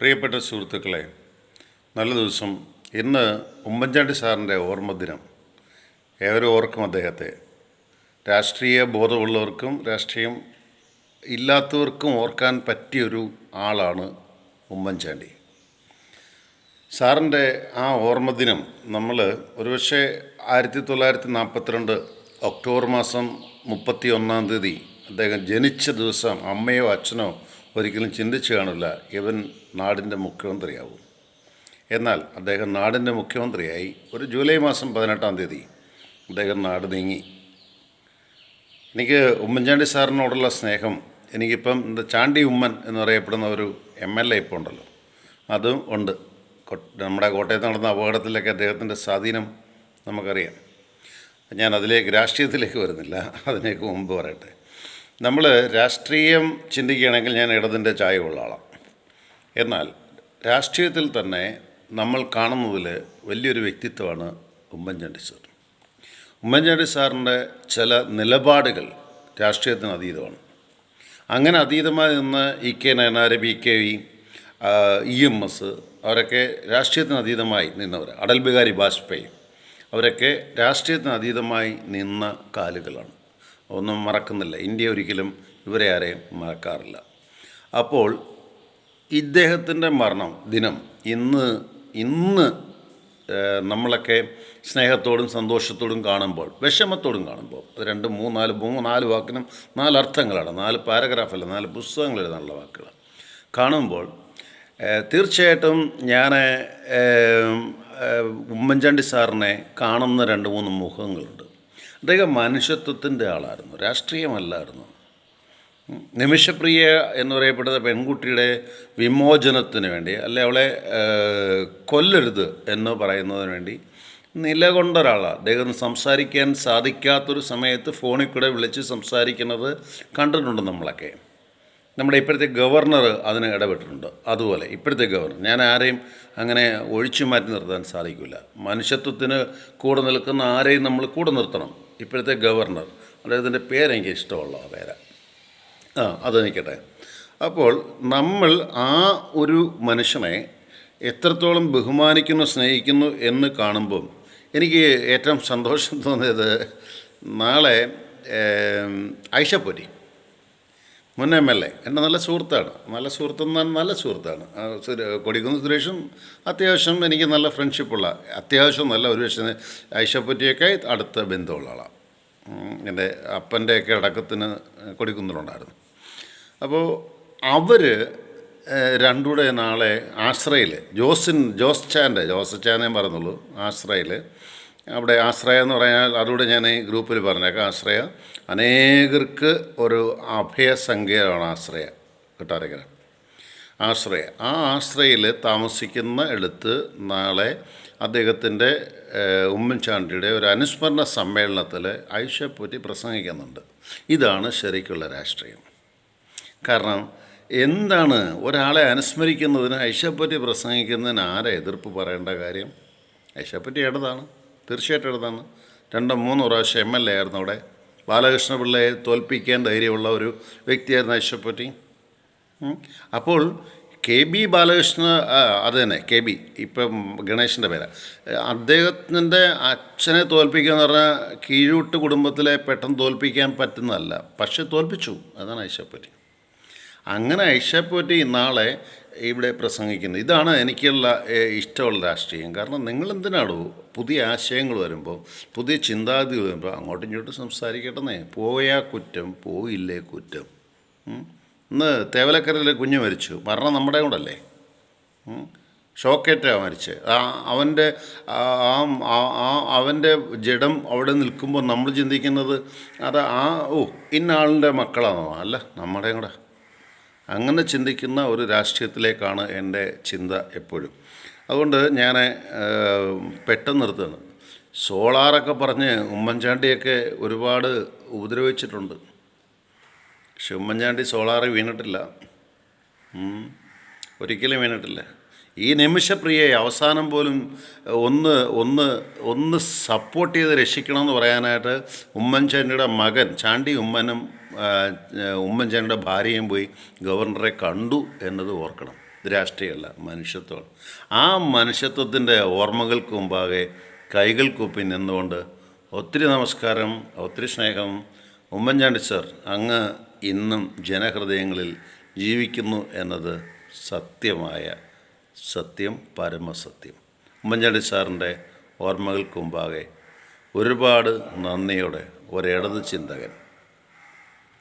പ്രിയപ്പെട്ട സുഹൃത്തുക്കളെ നല്ല ദിവസം. ഇന്ന് ഉമ്മൻചാണ്ടി സാറിന്റെ ഓർമ്മദിനം. ഏവരും ഓർക്കും അദ്ദേഹത്തെ. രാഷ്ട്രീയ ബോധമുള്ളവർക്കും രാഷ്ട്രീയം ഇല്ലാത്തവർക്കും ഓർക്കാൻ പറ്റിയൊരു ആളാണ് ഉമ്മൻചാണ്ടി. സാറിന്റെ ആ ഓർമ്മദിനം നമ്മൾ ഒരുപക്ഷെ ആയിരത്തി തൊള്ളായിരത്തി നാൽപ്പത്തിരണ്ട് ഒക്ടോബർ മാസം മുപ്പത്തി ഒന്നാം തീയതി അദ്ദേഹം ജനിച്ച ദിവസം അമ്മയോ അച്ഛനോ ഒരിക്കലും ചിന്തിച്ചു കാണില്ല ഇവൻ നാടിന്റെ മുഖ്യമന്ത്രിയാവും. എന്നാൽ അദ്ദേഹം നാടിന്റെ മുഖ്യമന്ത്രിയായി ഒരു ജൂലൈ മാസം പതിനെട്ടാം തീയതി അദ്ദേഹം നാട് നീങ്ങി. എനിക്ക് ഉമ്മൻചാണ്ടി സാറിനോടുള്ള സ്നേഹം എനിക്കിപ്പം എന്താ ചാണ്ടി ഉമ്മൻ എന്ന് പറയപ്പെടുന്ന ഒരു എം എൽ എ ഇപ്പോൾ ഉണ്ടല്ലോ അതും ഉണ്ട്. നമ്മുടെ കോട്ടയത്ത് നടന്ന അപകടത്തിലൊക്കെ അദ്ദേഹത്തിന്റെ സ്വാധീനം നമുക്കറിയാം. ഞാൻ അതിലേക്ക് രാഷ്ട്രീയത്തിലേക്ക് വരുന്നില്ല അതിനേക്ക് മുമ്പ് പറയട്ടെ. നമ്മൾ രാഷ്ട്രീയം ചിന്തിക്കുകയാണെങ്കിൽ ഞാൻ ഇടതിന്റെ ചായ ഉള്ള ആളാണ് എന്നാൽ രാഷ്ട്രീയത്തിൽ തന്നെ നമ്മൾ കാണുന്നതിൽ വലിയൊരു വ്യക്തിത്വമാണ് ഉമ്മൻചാണ്ടി സാർ. ഉമ്മൻചാണ്ടി സാറിന്റെ ചില നിലപാടുകൾ രാഷ്ട്രീയത്തിന് അതീതമാണ്. അങ്ങനെ അതീതമായി നിന്ന് E K Nayanar B K V E M S അവരൊക്കെ രാഷ്ട്രീയത്തിന് അതീതമായി നിന്നവർ അടൽ ബിഹാരി വാജ്പേയി അവരൊക്കെ രാഷ്ട്രീയത്തിന് അതീതമായി നിന്ന കാലുകളാണ്. ഒന്നും മറക്കുന്നില്ല. ഇന്ത്യ ഒരിക്കലും ഇവരെ ആരെയും മറക്കാറില്ല. അപ്പോൾ ഇദ്ദേഹത്തിന്റെ മരണം ദിനം ഇന്ന് ഇന്ന് നമ്മളൊക്കെ സ്നേഹത്തോടും സന്തോഷത്തോടും കാണുമ്പോൾ വിഷമത്തോടും കാണുമ്പോൾ അത് രണ്ട് നാല് മൂന്ന് നാല് വാക്കിനും നാല് അർത്ഥങ്ങളാണ്. നാല് പാരഗ്രാഫല്ല നാല് പുസ്തകങ്ങൾ എഴുതാനുള്ള വാക്കുകൾ കാണുമ്പോൾ തീർച്ചയായിട്ടും ഞാൻ ഉമ്മൻചാണ്ടി സാറിനെ കാണുന്ന രണ്ട് മൂന്ന് മുഖങ്ങളുണ്ട്. അദ്ദേഹം മനുഷ്യത്വത്തിന്റെ ആളായിരുന്നു രാഷ്ട്രീയമല്ലായിരുന്നു. നിമിഷപ്രിയ എന്ന് പറയപ്പെടുന്ന പെൺകുട്ടിയുടെ വിമോചനത്തിന് വേണ്ടി അല്ലെ അവളെ കൊല്ലരുത് എന്ന് പറയുന്നതിന് വേണ്ടി നിലകൊണ്ട ഒരാളാണ് അദ്ദേഹം സംസാരിക്കാൻ സാധിക്കാത്തൊരു സമയത്ത് ഫോണിൽ കൂടെ വിളിച്ച് സംസാരിക്കുന്നത് കണ്ടിട്ടുണ്ട് നമ്മളൊക്കെ? നമ്മുടെ ഇപ്പോഴത്തെ ഗവർണർ അതിന് ഇടപെട്ടിട്ടുണ്ട്. അതുപോലെ ഇപ്പോഴത്തെ ഗവർണർ. ഞാൻ ആരെയും അങ്ങനെ ഒഴിച്ചു മാറ്റി നിർത്താൻ സാധിക്കില്ല. മനുഷ്യത്വത്തിന് കൂടെ നിൽക്കുന്ന ആരെയും നമ്മൾ കൂടെ നിർത്തണം. ഇപ്പോഴത്തെ ഗവർണർ. അദ്ദേഹത്തിന്റെ പേരെനിക്ക് ഇഷ്ടമുള്ള ആ പേര. ആ അത് നിൽക്കട്ടെ. അപ്പോൾ നമ്മൾ ആ ഒരു മനുഷ്യനെ എത്രത്തോളം ബഹുമാനിക്കുന്നു സ്നേഹിക്കുന്നു എന്ന് കാണുമ്പം എനിക്ക് ഏറ്റവും സന്തോഷം തോന്നിയത് നാളെ ഐഷപ്പൊരി മുൻ എം എൽ എ. എന്റെ നല്ല സുഹൃത്താണ്. നല്ല സുഹൃത്തെന്ന് നല്ല സുഹൃത്താണ്. കൊടിക്കുന്ന് സുരേഷും അത്യാവശ്യം എനിക്ക് നല്ല ഫ്രണ്ട്ഷിപ്പുള്ള അത്യാവശ്യം നല്ല ഒരു പക്ഷേ ഐഷപ്പറ്റിയൊക്കെ അടുത്ത ബന്ധമുള്ള ആളാണ് എന്റെ അപ്പന്റെയൊക്കെ അടക്കത്തിന് കൊടിക്കുന്നിലുണ്ടായിരുന്നു അപ്പോൾ അവർ രണ്ടുകൂടെ നാളെ ആശ്രയിൽ ജോസിൻ ജോസ് ചാന്റെ ജോസ് ചാനേ പറഞ്ഞുള്ളൂ ആശ്രയിൽ അവിടെ ആശ്രയ എന്ന് പറഞ്ഞാൽ അതുകൂടെ ഞാൻ ഈ ഗ്രൂപ്പിൽ പറഞ്ഞേക്കാം. ആശ്രയ അനേകർക്ക് ഒരു അഭയസംഖ്യയാണ് ആശ്രയ. കിട്ടാരക്കര ആശ്രയ. ആ ആശ്രയിൽ താമസിക്കുന്ന എടുത്ത് നാളെ അദ്ദേഹത്തിന്റെ ഉമ്മൻചാണ്ടിയുടെ ഒരു അനുസ്മരണ സമ്മേളനത്തിൽ ഐഷപ്പറ്റി പ്രസംഗിക്കുന്നുണ്ട്. ഇതാണ് ശരിക്കുള്ള രാഷ്ട്രീയം. കാരണം എന്താണ് ഒരാളെ അനുസ്മരിക്കുന്നതിന് ഐഷപ്പറ്റി പ്രസംഗിക്കുന്നതിന് ആരെ എതിർപ്പ് പറയേണ്ട കാര്യം? ഐഷപ്പറ്റി ഇടതാണ് തീർച്ചയായിട്ടും ഇടതാണ് രണ്ടോ മൂന്നോ പ്രാവശ്യം എം എൽ എ ആയിരുന്നു അവിടെ. ബാലകൃഷ്ണ പിള്ളയെ തോൽപ്പിക്കാൻ ധൈര്യമുള്ള ഒരു വ്യക്തിയായിരുന്നു ഐശ്വപ്പറ്റി അപ്പോൾ കെ ബി ബാലകൃഷ്ണ അത് തന്നെ കെ ബി ഇപ്പം ഗണേശന്റെ പേരാ. അദ്ദേഹത്തിന്റെ അച്ഛനെ തോൽപ്പിക്കുക എന്ന് പറഞ്ഞാൽ കീഴൂട്ട് കുടുംബത്തിലെ പെട്ടെന്ന് തോൽപ്പിക്കാൻ പറ്റുന്നതല്ല. പക്ഷെ തോൽപ്പിച്ചു അതാണ് ഐഷപ്പറ്റി. അങ്ങനെ ഐഷപ്പറ്റി നാളെ ഇവിടെ പ്രസംഗിക്കുന്നു. ഇതാണ് എനിക്കുള്ള ഇഷ്ടമുള്ള രാഷ്ട്രീയം. കാരണം നിങ്ങൾ എന്തിനാടോ പുതിയ ആശയങ്ങൾ വരുമ്പോൾ പുതിയ ചിന്താഗതി വരുമ്പോൾ അങ്ങോട്ടും ഇങ്ങോട്ടും സംസാരിക്കട്ടെന്നേ. പോയാ കുറ്റം പോയില്ലേ കുറ്റം. ഇന്ന് തേവലക്കരയിലെ കുഞ്ഞ് മരിച്ചു. മരണം നമ്മുടെ കൂടല്ലേ? ഷോക്കേറ്റാണ് മരിച്ചത് ആ അവന്റെ ആ അവന്റെ ജഡം അവിടെ നിൽക്കുമ്പോൾ നമ്മൾ ചിന്തിക്കുന്നത് അത് ആ ഓ ഇന്ന ആളിന്റെ മക്കളാണോ? അല്ല നമ്മുടെ കൂടെ. അങ്ങനെ ചിന്തിക്കുന്ന ഒരു രാഷ്ട്രീയത്തിലേക്കാണ് എന്റെ ചിന്ത എപ്പോഴും. അതുകൊണ്ട് ഞാൻ പെട്ടെന്ന് നിർത്തുന്നത് സോളാറൊക്കെ പറഞ്ഞ് ഉമ്മൻചാണ്ടിയൊക്കെ ഒരുപാട് ഉപദ്രവിച്ചിട്ടുണ്ട്. പക്ഷെ ഉമ്മൻചാണ്ടി സോളാറ് വീണിട്ടില്ല. ഒരിക്കലും വീണിട്ടില്ല. ഈ നിമിഷപ്രിയയെ അവസാനം പോലും ഒന്ന് ഒന്ന് ഒന്ന് സപ്പോർട്ട് ചെയ്ത് രക്ഷിക്കണമെന്ന് പറയാനായിട്ട് ഉമ്മൻചാണ്ടിയുടെ മകൻ ചാണ്ടി ഉമ്മനും ഉമ്മൻചാണ്ടിയുടെ ഭാര്യയും പോയി ഗവർണറെ കണ്ടു എന്നത് ഓർക്കണം. രാഷ്ട്രീയമല്ല മനുഷ്യത്വമാണ്. ആ മനുഷ്യത്വത്തിന്റെ ഓർമ്മകൾക്ക് മുമ്പാകെ കൈകൾ കൂപ്പി നിന്നുകൊണ്ട് ഒത്തിരി നമസ്കാരം ഒത്തിരി സ്നേഹം ഉമ്മൻചാണ്ടി സർ അങ്ങ് ഇന്നും ജനഹൃദയങ്ങളിൽ ജീവിക്കുന്നു എന്നത് സത്യമായ സത്യം പരമസത്യം. ഉമ്മൻചാണ്ടി സാറിന്റെ ഓർമ്മകൾക്ക് മുമ്പാകെ ഒരുപാട് നന്ദിയോടെ ഒരിടത് ചിന്തകൻ.